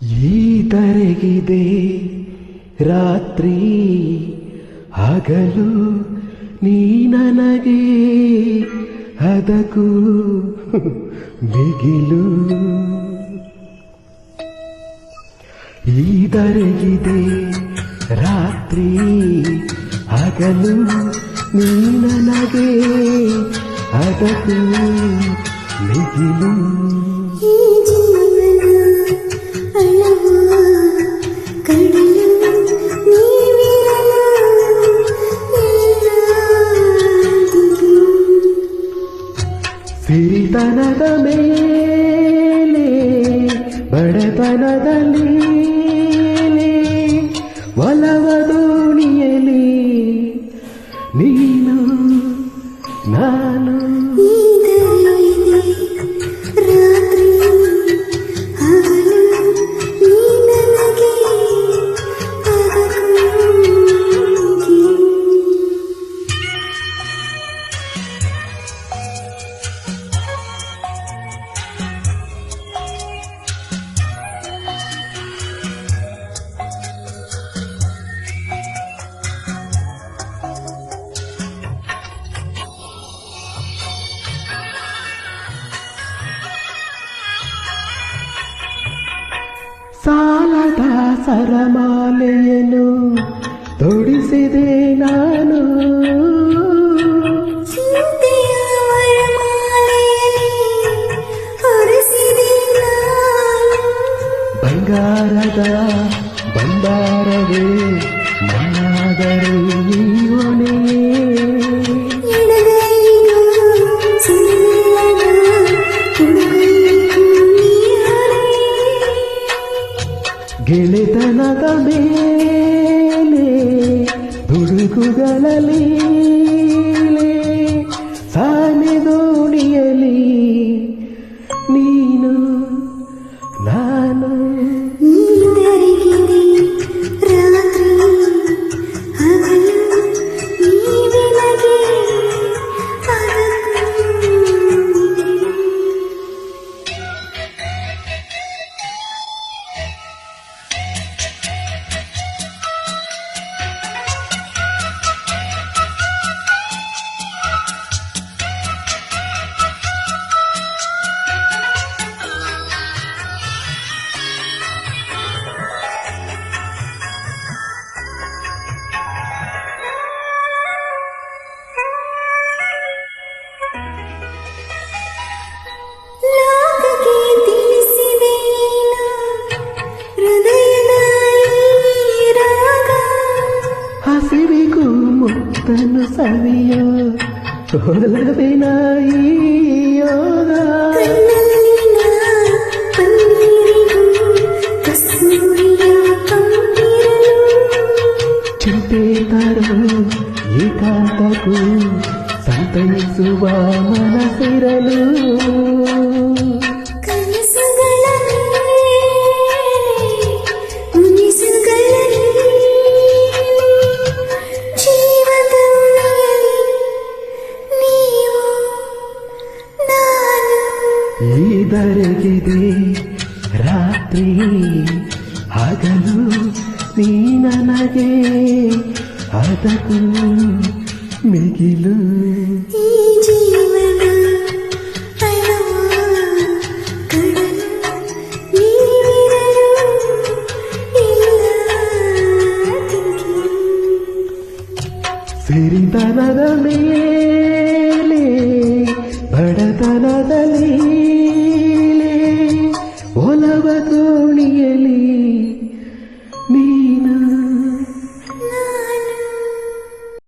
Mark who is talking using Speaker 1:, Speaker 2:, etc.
Speaker 1: ಈ ತರಗಿದೆ ರಾತ್ರಿ ಹಗಲು, ನೀ ನನಗೆ ಅದಕ್ಕೂ ಬಿಗಿಲು. ಈ ತರಗಿದೆ ರಾತ್ರಿ ಹಗಲು, ನೀ ನನಗೆ ಅದಕ್ಕೂ ಮಿಗಿಲು ಸಿರಿತನದ ಮೇಲೆ ಬಡತನದಲ್ಲಿ ಲೀಲೆ ಸಾಲದ ಸರಮಾಲೆಯನ್ನು ತೊಡಿಸಿದೆ ನಾನು. ಬಂಗಾರದ ಬಂಗಾರವೇ ಮನ್ನಾದರೂ ನೀವನೇ ಗೆಳೆತನದ ಮೇಲೆ ದುಡುಕುಗಳಲ್ಲಿ ಮುತ್ತನು ಸವಿಯೋ ಒಲವಿನ ಈ ಯೋಗ
Speaker 2: ಕಣ್ಣಲ್ಲಿನ ಪನ್ನೀರಿಗೂ ಕಸ್ತೂರಿಯ ಕಂಪಿರಲು
Speaker 1: ಚಿಂತೆ ತರೋ ಏಕಾಂತಕ್ಕೂ ಸಂತೈಸುವ ಮನಸ್ಸಿರಲು ಈ ದರಗಿದೆ ರಾತ್ರಿ ಹಗಲು ನೀ ನನಗೆ ಅದಕ್ಕೂ ಮಿಗಿಲು. ಸಿರಿತನದ ಮೇಲೆ ಒಲವ ದೋಣಿಯಲಿ